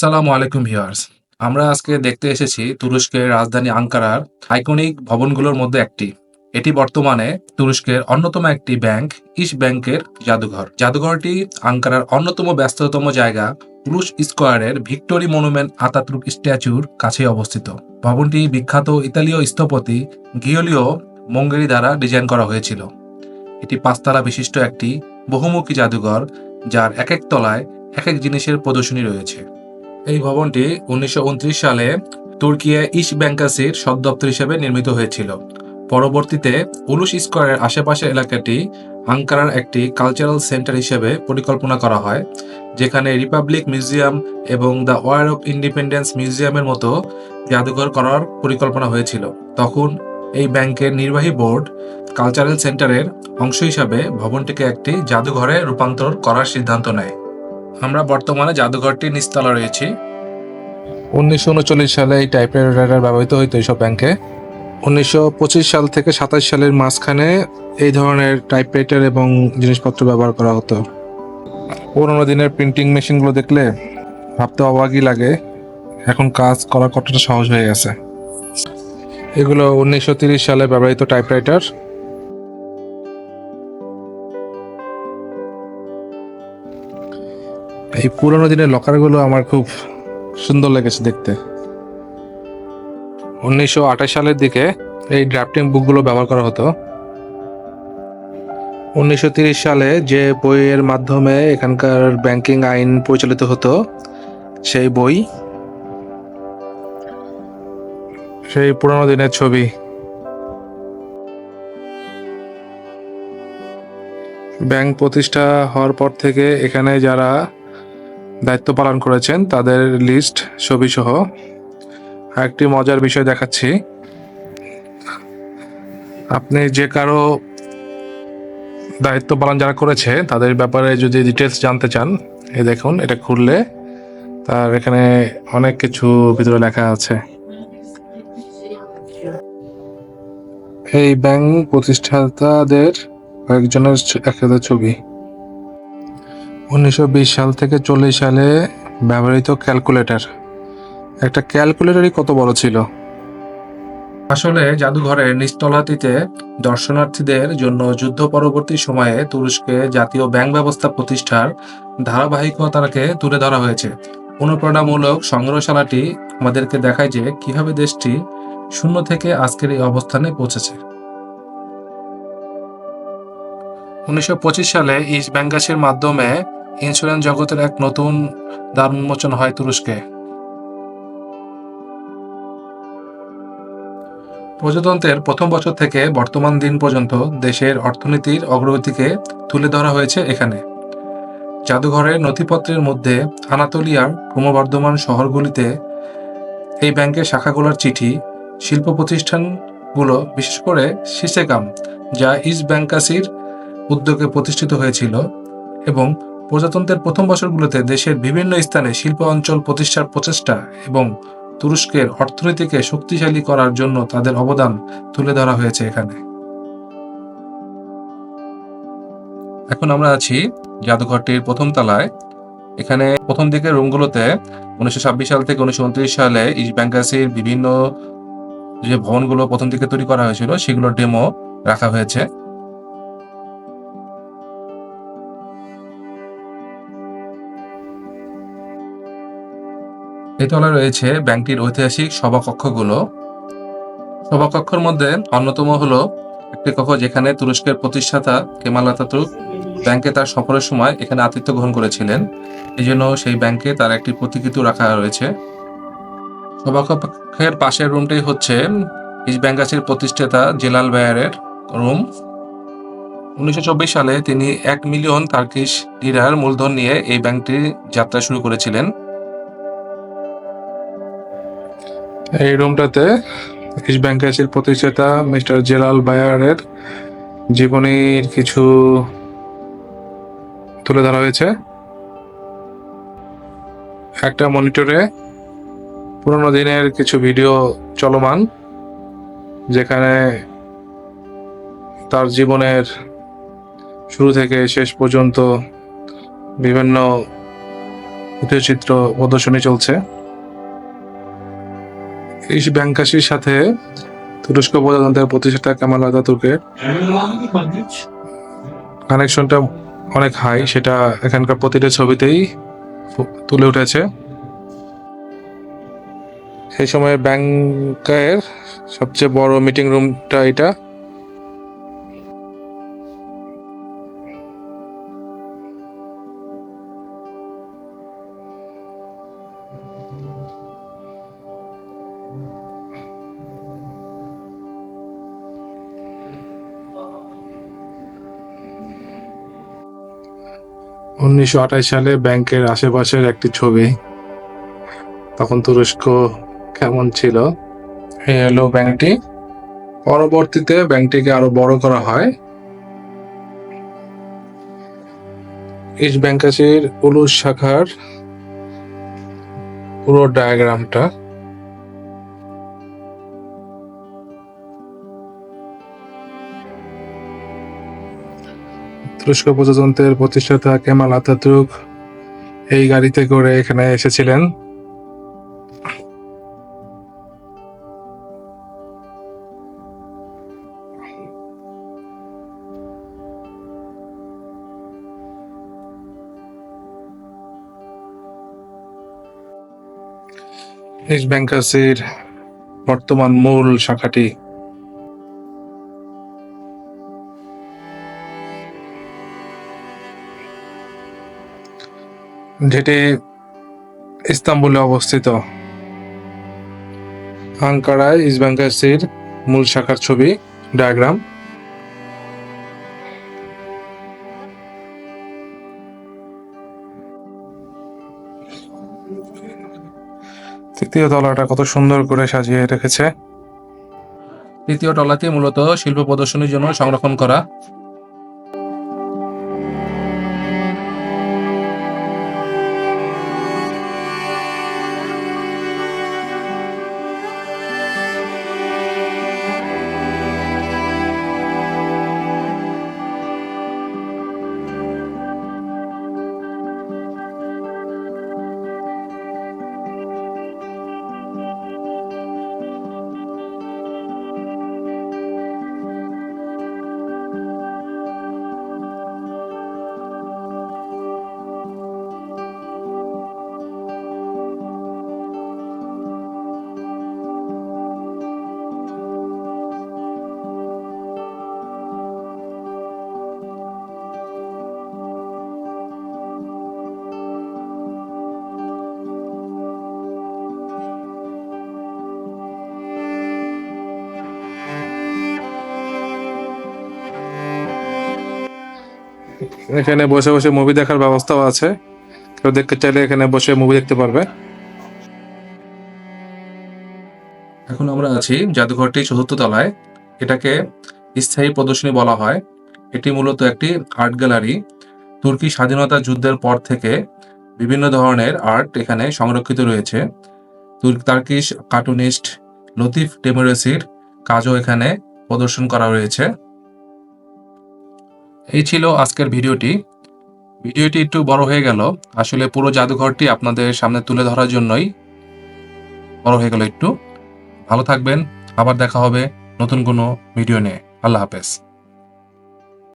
আসসালামু আলাইকুম ভিউয়ার্স। আমরা আজকে দেখতে এসেছি তুরস্কের রাজধানী আঙ্কারার আইকনিক ভবনগুলোর মধ্যে একটি। এটি বর্তমানে তুরস্কের অন্যতম একটি ব্যাংক, ইস্ট ব্যাংকের জাদুঘর। জাদুঘরটি আঙ্কারার অন্যতম ব্যস্ততম জায়গা, পুরুষ স্কোয়ারের ভিক্টোরি মনুমেন্ট আতাতুর্ক স্ট্যাচুর কাছে অবস্থিত। ভবনটি বিখ্যাত ইতালীয় স্থপতি গিওলিও মঙ্গেরি দ্বারা ডিজাইন করা হয়েছিল। এটি পাঁচতলা বিশিষ্ট একটি বহুমুখী জাদুঘর, যার এক এক তলায় এক এক জিনিসের প্রদর্শনী রয়েছে। এই ভবনটি উনিশশো উনত্রিশ সালে তুর্কিয়া ইস ব্যাংকাসির সদ দপ্তর হিসেবে নির্মিত হয়েছিল। পরবর্তীতে উলুস স্কোয়ারের আশেপাশের এলাকাটি আঙ্কারার একটি কালচারাল সেন্টার হিসেবে পরিকল্পনা করা হয়, যেখানে রিপাবলিক মিউজিয়াম এবং দ্য ওয়ার অফ ইন্ডিপেন্ডেন্স মিউজিয়ামের মতো জাদুঘর করার পরিকল্পনা হয়েছিল। তখন এই ব্যাংকের নির্বাহী বোর্ড কালচারাল সেন্টারের অংশ হিসাবে ভবনটিকে একটি জাদুঘরে রূপান্তর করার সিদ্ধান্ত নেয়। আমরা বর্তমানে জাদুঘরটির নিচতলা রয়েছি। উনিশশো উনচল্লিশ সালে এই টাইপরাইটার ব্যবহৃত হইতো এইসব ব্যাংকে। উনিশশো পঁচিশ সাল থেকে সাতাশ সালের মাঝখানে এই ধরনের টাইপরাইটার এবং জিনিসপত্র ব্যবহার করা হতো। পুরোনো দিনের প্রিন্টিং মেশিনগুলো দেখলে ভাবতে অবাকই লাগে। এখন কাজ করা কতটা সহজ হয়ে গেছে। এগুলো উনিশশো সালে ব্যবহৃত টাইপরাইটার। এই পুরোনো দিনের লকারগুলো আমার খুব সুন্দর লেগেছে দেখতে। উনিশশো আঠাশ সালের দিকে এই ড্রাফটিং বুকগুলো ব্যবহার করা হতো। উনিশশো সালে যে বইয়ের মাধ্যমে এখানকার ব্যাংকিং আইন পরিচালিত হতো, সেই বই, সেই পুরোনো দিনের ছবি। ব্যাংক প্রতিষ্ঠা হওয়ার পর থেকে এখানে যারা দায়িত্ব পালন করেছেন, তাদের লিস্ট ছবি সহ একটি মজার বিষয় দেখাচ্ছি। আপনি যে কারও দায়িত্ব পালন যারা করেছে, তাদের ব্যাপারে যদি ডিটেলস জানতে চান, এই দেখুন, এটা খুললে তার এখানে অনেক কিছু ভিতরে লেখা আছে। এই ব্যাংক প্রতিষ্ঠাতাদের কয়েকজনের একসাথে ছবি। উনিশশো বিশ সাল থেকে চল্লিশ সালে ব্যবহৃত ক্যালকুলেটর। একটা ক্যালকুলেটরই কত বড় ছিল? আসলে জাদুঘরের নিচতলাটিতে দর্শনার্থীদের জন্য যুদ্ধ পরবর্তী সময়ে তুরস্কে জাতীয় ব্যাংক ব্যবস্থা প্রতিষ্ঠার ধারাবাহিকতাকে তুলে ধরা হয়েছে। অনুপ্রেরণামূলক সংগ্রহশালাটি আমাদেরকে দেখায় যে কীভাবে দেশটি শূন্য থেকে আজকের এই অবস্থানে পৌঁছেছে। উনিশশো পঁচিশ সালে ইস্ট ব্যাংকাসের মাধ্যমে ইন্স্যুরেন্স জগতের এক নতুন দ্বার উন্মোচন হয় তুরস্কে। প্রজাতন্ত্রের প্রথম বছর থেকে বর্তমান দিন পর্যন্ত দেশের অর্থনীতির অগ্রগতিকে তুলে ধরা হয়েছে এখানে। জাদুঘরের নথিপত্রের মধ্যে আনাতোলিয়ার ক্রমবর্ধমান শহরগুলিতে এই ব্যাংকের শাখাগুলোর চিঠি, শিল্প প্রতিষ্ঠানগুলো, বিশেষ করে সিসেকাম, যা ইস্ট ব্যাংকাসির উদ্যোগে প্রতিষ্ঠিত হয়েছিল, এবং প্রজাতন্ত্রের প্রথম বছরগুলোতে দেশের বিভিন্ন স্থানে শিল্প অঞ্চল প্রতিষ্ঠার প্রচেষ্টা এবং তুরস্কের অর্থনীতিকে শক্তিশালী করার জন্য তাদের অবদান তুলে ধরা হয়েছে এখানে। এখন আমরা আছি জাদুঘরটির প্রথম তলায়। এখানে প্রথম দিকের রুমগুলোতে উনিশশো ছাব্বিশ সাল থেকে উনিশশো উনত্রিশ সালে ইস্ট ব্যাংকাসির বিভিন্ন যে ভবনগুলো প্রথম দিকে তৈরি করা হয়েছিল সেগুলোর ডেমো রাখা হয়েছে। তলায় রয়েছে ব্যাংকটির ঐতিহাসিক সভাকক্ষগুলো। সভাকক্ষের মধ্যে অন্যতম হলো একটি কক্ষ যেখানে তুরস্কের প্রতিষ্ঠাতা কেমাল আতাতুর্ক ব্যাংকে তার সফরের সময় এখানে আতিথ্য গ্রহণ করেছিলেন। এই জন্য সেই ব্যাংকে তার একটি প্রতিকৃতি রাখা রয়েছে। সভাকক্ষের পাশের রুমটি হচ্ছে ইস্ট ব্যাংকাসির প্রতিষ্ঠাতা জেলাল বায়ারের রুম উনিশশো চব্বিশ সালে তিনি এক মিলিয়ন তার্কিশ লিরার মূলধন নিয়ে এই ব্যাংকটির যাত্রা শুরু করেছিলেন। এই রুমটাতে ইস্ট ব্যাংকাসির প্রতিষ্ঠাতা মিস্টার জেলাল বায়ারের জীবনীর কিছু তুলে ধরা হয়েছে। একটা মনিটরে পুরোনো দিনের কিছু ভিডিও চলমান, যেখানে তার জীবনের শুরু থেকে শেষ পর্যন্ত বিভিন্ন চিত্র প্রদর্শনী চলছে। এই ব্যাংকাশির সাথে তুরস্ক প্রজাতন্ত্রের প্রতিষ্ঠাতা কামাল আতাতুর্কের কানেকশনটা অনেক হাই সেটা এখানকার প্রতিটা ছবিতেই তুলে উঠেছে। সেই সময় ব্যাংকের সবচেয়ে বড় মিটিং রুমটা এটা। উনিশশো আঠাশ সালে ব্যাংকের আশেপাশের একটি ছবি। তখন তুরস্ক কেমন ছিল? হলো ব্যাংকটি। পরবর্তীতে ব্যাংকটিকে আরও বড় করা হয়। ইস্ট ব্যাংকাসির উলুস শাখার পুরো ডায়াগ্রামটা। তুরস্ক প্রজাতন্ত্রের প্রতিষ্ঠাতা কেমাল আতাতুর্ক এই গাড়িতে করে এখানে এসেছিলেন। ইস্ট বর্তমান মূল শাখাটি যেটি ইস্তাম্বুলে অবস্থিত। আঙ্কারায় ইস্ট ব্যাংকাসির মূল শাখার ছবি, ডায়াগ্রাম। তৃতীয় তলাটা কত সুন্দর করে সাজিয়ে রেখেছে। তৃতীয় তলাটি মূলত শিল্প প্রদর্শনীর জন্য সংরক্ষণ করা। এখানে বসে বসে মুভি দেখার ব্যবস্থাও আছে। কেউ দেখতে চাইলে এখানে বসে মুভি দেখতে পারবে। এখন আমরা আছি জাদুঘরটি চতুর্থ তলায় এটাকে স্থায়ী প্রদর্শনী বলা হয়। এটি মূলত একটি আর্ট গ্যালারি তুর্কি স্বাধীনতা যুদ্ধের পর থেকে বিভিন্ন ধরনের আর্ট এখানে সংরক্ষিত রয়েছে। তুর্ক, তার্কিশ কার্টুনিস্ট লতিফ টেমোরেসির কাজও এখানে প্রদর্শন করা রয়েছে এই ছিল আজকের ভিডিওটি। ভিডিওটি একটু বড় হয়ে গেল। আসলে পুরো জাদুঘরটি আপনাদের সামনে তুলে ধরার জন্যই বড় হয়ে গেল একটু। ভালো থাকবেন। আবার দেখা হবে নতুন কোনো ভিডিও নিয়ে। আল্লাহ হাফেজ।